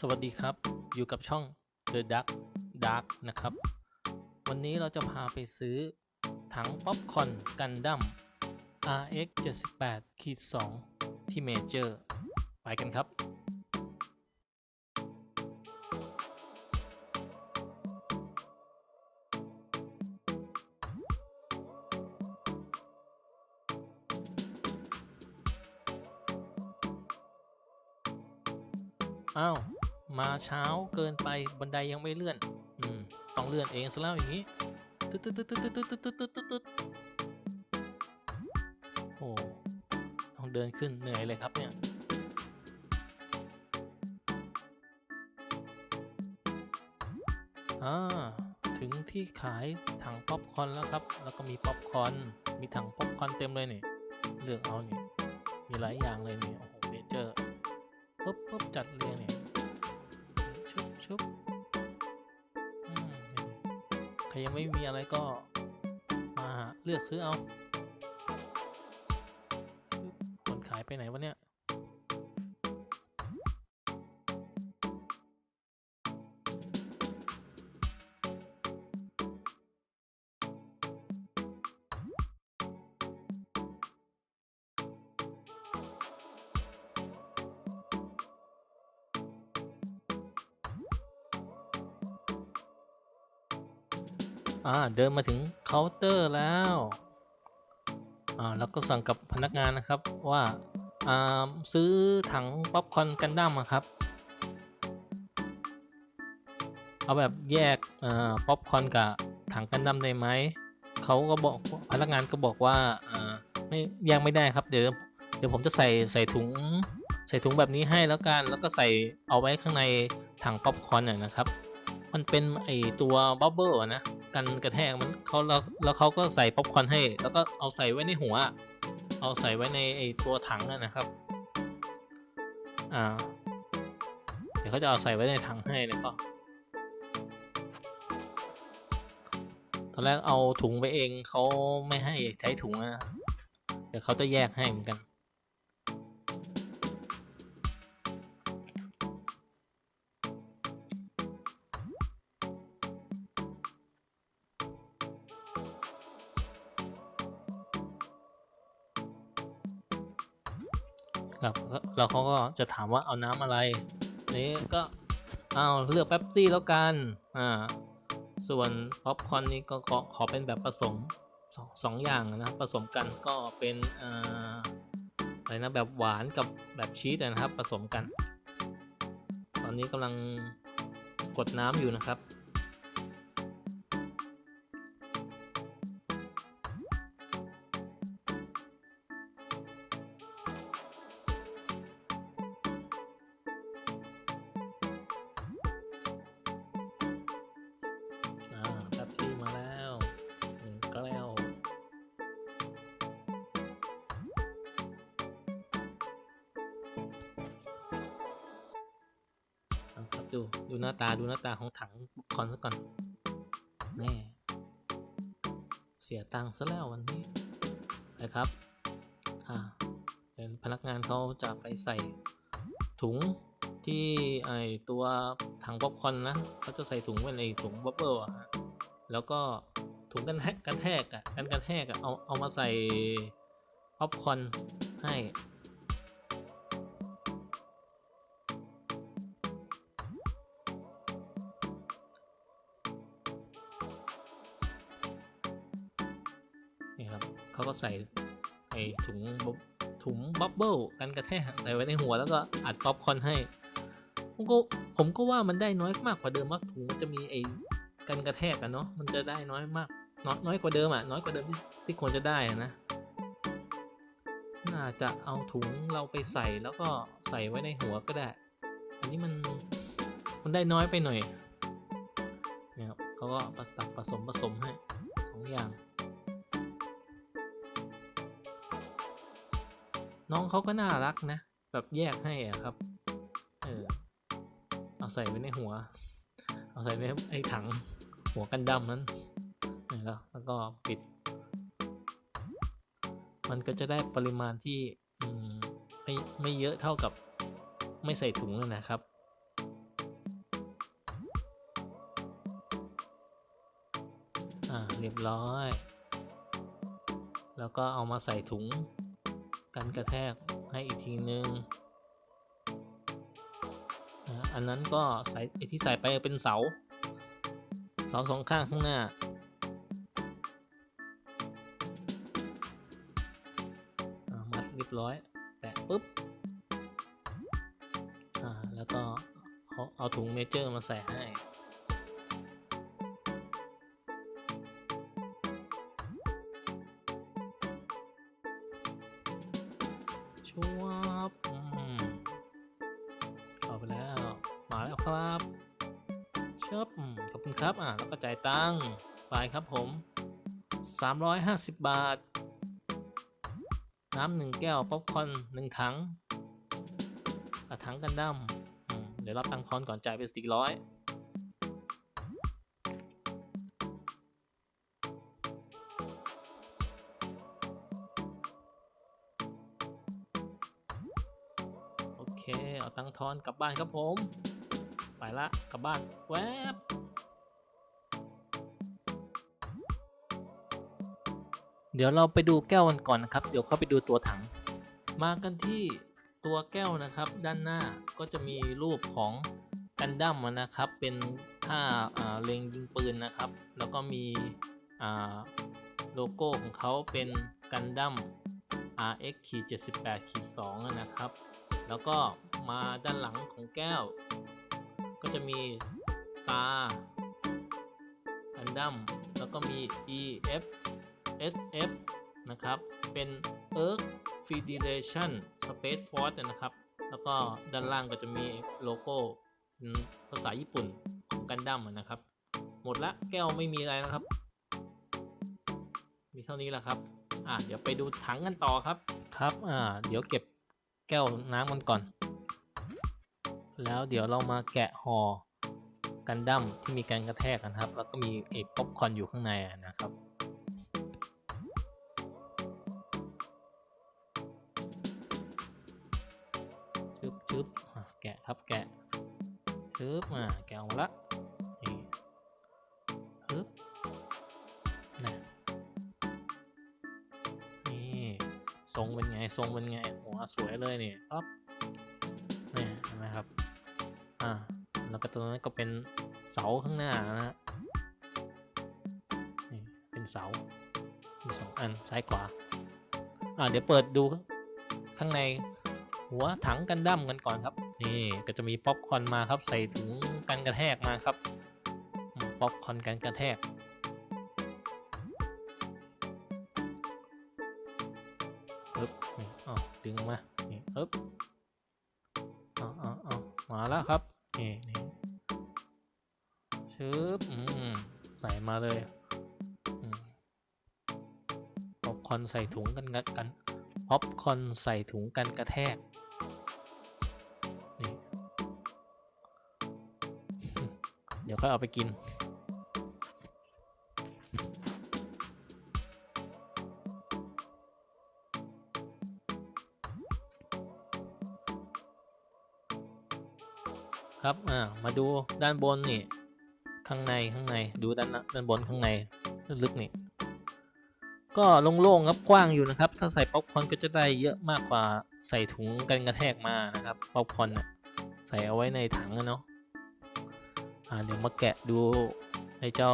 สวัสดีครับ อยู่กับช่อง The Duck Dark นะครับ วันนี้เราจะพาไปซื้อถังป๊อปคอนกันดั้ม RX 78ขีด2ที่เมเจอร์ ไปกันครับ อ้าว มาเช้าเกินไปบันไดยังไม่เลื่อน อืม ต้องเลื่อนเองซะแล้วอย่างนี้ตึ๊ดตึ๊ดตึ๊ดตึ๊ดตึ๊ดตึ๊ดตึ๊ดตึ๊ดตึ๊ดตึ๊ดโอ้ต้องเดินขึ้นเหนื่อยเลยครับเนี่ยอ่าถึงที่ขายถังป๊อปคอนแล้วครับ แล้วก็มีป๊อปคอน มีถังป๊อปคอนเต็มเลยเนี่ยเลือกเอาเนี่ยมีหลายอย่างเลยเนี่ยโอ้โหเมเจอร์ปุ๊บปุ๊บจัดเรียงเนี่ย ชุบใครยังไม่มีอะไรก็มาเลือกซื้อเอาคนขายไปไหนวะเนี่ย อ่าเดินมาถึงเคาน์เตอร์แล้วอ่าแล้วก็สั่งกับพนักงานนะครับว่าอ่าซื้อถังป๊อปคอร์นกันดั้มครับ เอาแบบแยกอ่าป๊อปคอร์นกับถังกันดั้มได้ไหมเขาก็บอกพนักงานก็บอกว่าอ่าไม่แยกไม่ได้ครับ เดี๋ยวเดี๋ยวผมจะใส่ใส่ถุง ใส่ถุงแบบนี้ให้แล้วกัน แล้วก็ใส่เอาไว้ข้างในถังป๊อปคอร์นน่ะนะครับ มันเป็นไอตัวบับเบิลอะนะกันกระแทกมันเขาแล้วแล้วเขาก็ใส่ป๊อปคอร์นให้ แล้วก็เอาใส่ไว้ในหัว เอาใส่ไว้ในไอตัวถังนะครับอ่าเดี๋ยวเขาจะเอาใส่ไว้ในถังให้แล้วก็ตอนแรกเอาถุงไปเองเขาไม่ให้ใช้ถุงนะเดี๋ยวเขาจะแยกให้เหมือนกัน ครับแล้วเขาก็จะถามว่าเอาน้ำอะไรนี่ก็เอาเลือกแป๊บซี่แล้วกันอ่าส่วนป๊อปคอร์นนี่ก็ขอขอเป็นแบบผสมสองสองอย่างนะผสมกันก็เป็นอ่าอะไรนะแบบหวานกับแบบชีสนะครับผสมกัน ตอนนี้กำลังกดน้ำอยู่นะครับ ดู ดูหน้าตา ดูหน้าตาของถังคอนซะก่อน แน่ เสียตังค์ซะแล้ววันนี้ นะครับ อ่าเป็นพนักงานเขาจะไปใส่ถุงที่ไอตัวถังป๊อปคอนนะเขาจะใส่ถุงไว้ในถุงบับเบิลอะฮะ แล้วก็ถุงกันแทกกันแทกอะกันกันแทกอะเอาเอามาใส่ป๊อปคอนให้ เขาก็ใส่ไอถุงบ๊บถุงบับเบิลกันกระแทกใส่ไว้ในหัวแล้วก็อัดป๊อปคอนให้ผมก็ผมก็ว่ามันได้น้อยมากกว่าเดิมมากถุงมันจะมีไอ้กันกระแทกอะเนาะมันจะได้น้อยมากน้อยน้อยกว่าเดิมอะน้อยกว่าเดิมที่ที่ควรจะได้นะน่าจะเอาถุงเราไปใส่แล้วก็ใส่ไว้ในหัวก็ได้ อันนี้มันมันได้น้อยไปหน่อยเนี่ยครับเขาก็ตักผสมผสมให้สองอย่าง น้องเขาก็น่ารักนะ แบบแยกให้อะครับ เออ เอาใส่ไว้ในหัว เอาใส่ไว้ไอ้ถังหัวกันดำนั้นแล้วแล้วก็ปิด มันก็จะได้ปริมาณที่ไม่ไม่เยอะเท่ากับไม่ใส่ถุงแล้นะครับอ่าเรียบร้อย แล้วก็เอามาใส่ถุง กันกระแทกให้อีกทีนึงอ่าอันนั้นก็ใส่ไอที่ใส่ไปเป็นเสา เสาสองข้างข้างหน้าอ่ามัดเรียบร้อย แปะปุ๊บแล้วก็เอาถุงเมเจอร์มาใส่ให้ ครับ อ่าแล้วก็จ่ายตังค์ไปครับผม 350 บาท น้ำหนึ่งแก้ว ป๊อปคอร์นหนึ่งถังอะถังกันดั้มเดี๋ยวรับตังค์ทอนก่อนจ่ายไปสี่ร้อยโอเค เอาตังค์ทอนกลับบ้านครับผม ไปละกลับบ้าน แวบ เดี๋ยวเราไปดูแก้วกันก่อนนะครับ เดี๋ยวเข้าไปดูตัวถัง มากันที่ตัวแก้วนะครับ ด้านหน้าก็จะมีรูปของกันดั้มนะครับ เป็นท่าเล็งยิงปืนนะครับ แล้วก็มีโลโก้ของเขาเป็นกันดั้ม RX 78 2นะครับ แล้วก็มาด้านหลังของแก้ว ก็จะมีตากันดั้มแล้วก็มี EF SF นะครับ เป็น Earth Federation Space Force นะครับ แล้วก็ด้านล่างก็จะมีโลโก้เป็นภาษาญี่ปุ่นของกันดั้มนะครับ หมดละแก้วไม่มีอะไรแล้วครับ มีเท่านี้แหละครับ อะเดี๋ยวไปดูถังกันต่อครับ ครับ อ่า เดี๋ยวเก็บแก้วน้ำมันก่อน แล้วเดี๋ยวเรามาแกะห่อกันดั้มที่มีการกระแทกกันครับ แล้วก็มีเอป๊อปคอร์นอยู่ข้างในนะครับ ชึบอะแกะอาละนี่ชึบนะนี่ทรงเป็นไงทรงเป็นไงหัวสวยเลยนี่ปั๊บนี่เห็นไหมครับอ่าแล้วก็ตรงนั้นก็เป็นเสาข้างหน้านะฮะนี่เป็นเสามีสองอันซ้ายขวาอ่าเดี๋ยวเปิดดูข้างในหัวถังกันดั้มกันก่อนครับ นี่ก็จะมีป๊อปคอนมาครับ ใส่ถุงกันกระแทกมาครับป๊อปคอนกันกระแทกปึ๊บนี่อ๋อดึงมานี่ปึ๊บอ๋ออ๋ออ๋อมาแล้วครับนี่นี่ชึบอืมใส่มาเลยป๊อปคอนใส่ถุงกันกันป๊อปคอนใส่ถุงกันกระแทก เดี๋ยวค่อยเอาไปกิน ครับอ่ามาดูด้านบนนี่ ข้างในข้างในดูด้านหน้าด้านบนข้างในลึกนี่ก็โล่งๆครับกว้างอยู่นะครับ ถ้าใส่ป๊อปคอนก็จะได้เยอะมากกว่าใส่ถุงกันกระแทกมานะครับป๊อปคอนใส่เอาไว้ในถังอะเนาะ อ่าเดี๋ยวมาแกะดูไอ้เจ้า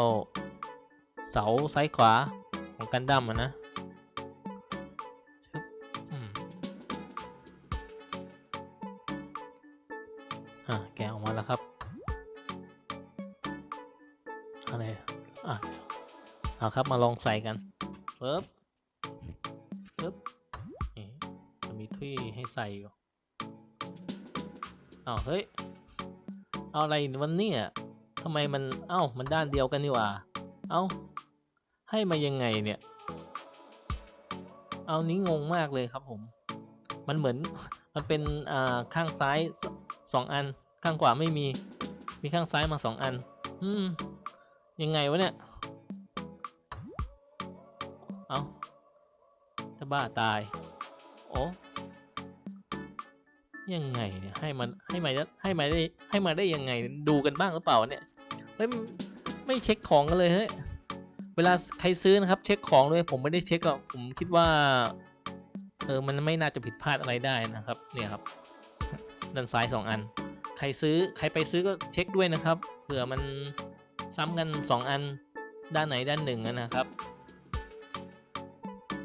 เสาซ้ายขวาของกันดั้มอะนะชึบอืมอ่าแกะออกมาแล้วครับอะไรอะเอาครับมาลองใส่กันปึ๊บปึ๊บนี่จะมีที่ให้ใส่อยู่อ้าวเฮ้ย เอาอะไรวันนี้อะ ทำไมมัน เอ้า มันด้านเดียวกันนี่หว่า เอ้า ให้มายังไงเนี่ย เอานี้งงมากเลยครับผม มันเหมือน มันเป็นอ่าข้างซ้ายสองอัน ข้างขวาไม่มี มีข้างซ้ายมาสองอัน อืม ยังไงวะเนี่ย เอาถ้าบ้าตาย โอ้ยังไงเนี่ยให้มันให้มาได้ให้มาได้ให้มาได้ยังไงดูกันบ้างหรือเปล่าเนี่ย ฮ้ยไม่เช็คของกันเลยเฮ้ยเวลาใครซื้อนะครับเช็คของด้วยผมไม่ได้เช็คก็ผมคิดว่าเออมันไม่น่าจะผิดพลาดอะไรได้นะครับเนี่ยครับด้านซ้ายสองอัน ใครซื้อใครไปซื้อก็เช็คด้วยนะครับเผื่อมันซ้ำกันสองอันด้านไหนด้านหนึ่งนะครับ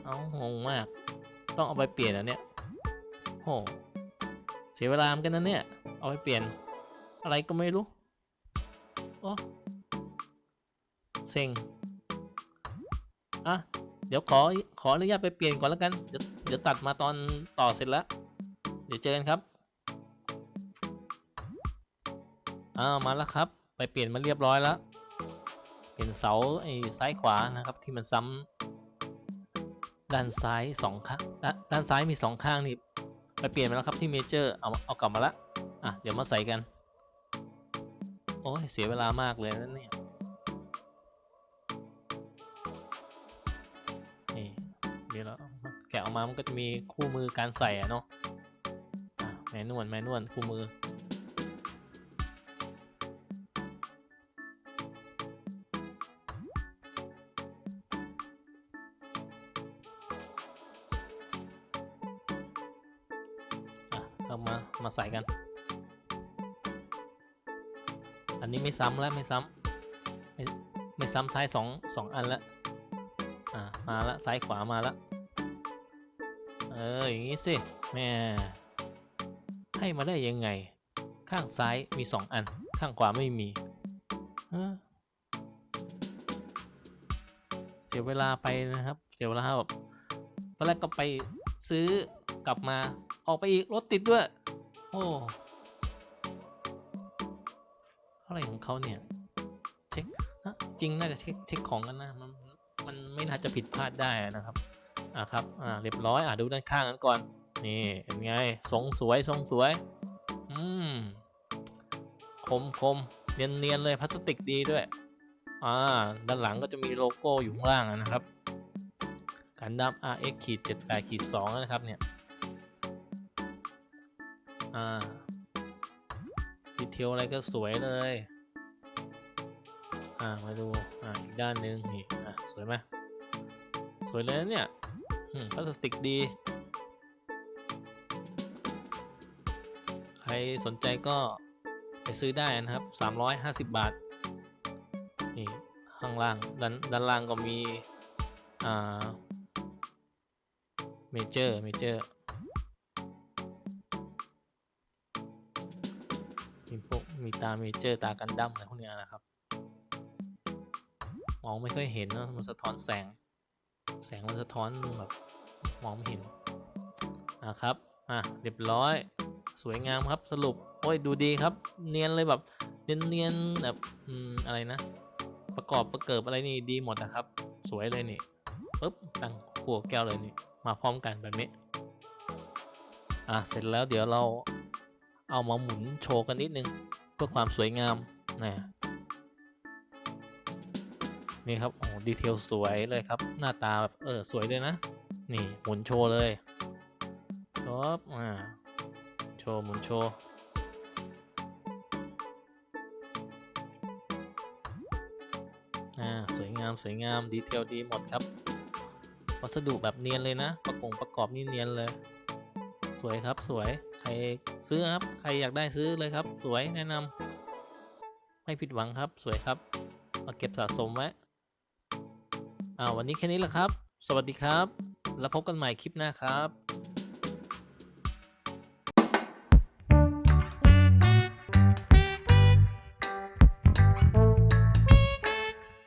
เอางงมาก ต้องเอาไปเปลี่ยนอะเนี่ยโหเสียเวลาเหมือนกันนะเนี่ยเอาไปเปลี่ยนอะไรก็ไม่รู้ อ้เซ็งอะเดี๋ยวขอขออนุญาตไปเปลี่ยนก่อนแล้วกัน เดี๋ยวเดี๋ยวตัดมาตอนต่อเสร็จแล้ว เดี๋ยวเจอกันครับอ่ามาแล้วครับ ไปเปลี่ยนมาเรียบร้อยแล้วเห็นเสาไอ้ซ้ายขวานะครับที่มันซ้ำด้านซ้ายสองข้างด้านด้านซ้ายมีสองข้างนี่ไปเปลี่ยนมาแล้วครับที่เมเจอร์เอาเอากลับมาละอะเดี๋ยวมาใส่กัน โอ้ยเสียเวลามากเลยนั่นเนี่ยนี่เดี๋ยวเราแกะออกมามันก็จะมีคู่มือการใส่อะเนาะะแมนนวลแมนนวลคู่มือเอามา มาใส่กัน อันนี้ไม่ซ้ำแล้วไม่ซ้ำไม่ไม่ซ้ำซ้ายสองสองอันละอ่ามาละซ้ายขวามาละเอออย่างงี้สิแม่ให้มาได้ยังไง ข้างซ้ายมีสองอัน ข้างขวาไม่มีเออเสียเวลาไปนะครับ เสียเวลาแบบตอนแรกก็ไปซื้อกลับมาออกไปอีกรถติดด้วย โอ้ อะไรของเขาเนี่ย เช็คจริงน่าจะเช็คเช็คของกันนะมันมันไม่น่าจะผิดพลาดได้นะครับอะครับอ่าเรียบร้อยอะดูด้านข้างกันก่อนนี่เป็นไงทรงสวยทรงสวยอืมคมคมเนียนเนียนเลยพลาสติกดีด้วยอ่าด้านหลังก็จะมีโลโก้อยู่ข้างล่างนะครับกันดั้ม RX ขีด78ขีด2นะครับเนี่ยอ่า เทลอะไรก็สวยเลย อ่ามาดูอ่าอีกด้านหนึ่งนี่อะสวยไหมสวยเลยนะเนี่ยอืมพลาสติกดี ใครสนใจก็ไปซื้อได้นะครับ 350 บาท นี่ข้างล่างด้านด้านล่างก็มี อ่า เมเจอร์ เมเจอร์ มีพวกมีตาเมเจอร์ตากันดั้มอะไรพวกเนี้ยนะครับ มองไม่ค่อยเห็นเนะมันสะท้อนแสง แสงมันสะท้อนแบบมองไม่เห็นนะครับอะเรียบร้อย สวยงามครับสรุป โอ้ยดูดีครับ เนียนเลยแบบเนียนเนียนๆแบบอืมอะไรนะ ประกอบประเกิบอะไรนี่ดีหมดนะครับ สวยเลยนี่ปุ๊บตั้งขวดแก้วเลยนี่มาพร้อมกันแบบนี้อะเสร็จแล้วเดี๋ยวเรา เอามาหมุนโชว์กันนิดนึงเพื่อความสวยงามนะนี่ครับโอ้ดีเทลสวยเลยครับ หน้าตาแบบเออสวยเลยนะ นี่หมุนโชว์เลยจบอ่าโชว์หมุนโชว์อ่าสวยงามสวยงามดีเทลดีหมดครับวัสดุแบบเนียนเลยนะ ประกงประกอบนี่เนียนเลย สวยครับสวย รซื้อครับ ใครอยากได้ซื้อเลยครับ สวยแนะนำไม่ผิดหวังครับ สวยครับ มาเก็บสะสมไว้อ่าวันนี้แค่นี้แหละครับ สวัสดีครับ แล้วพบกันใหม่คลิปหน้าครับ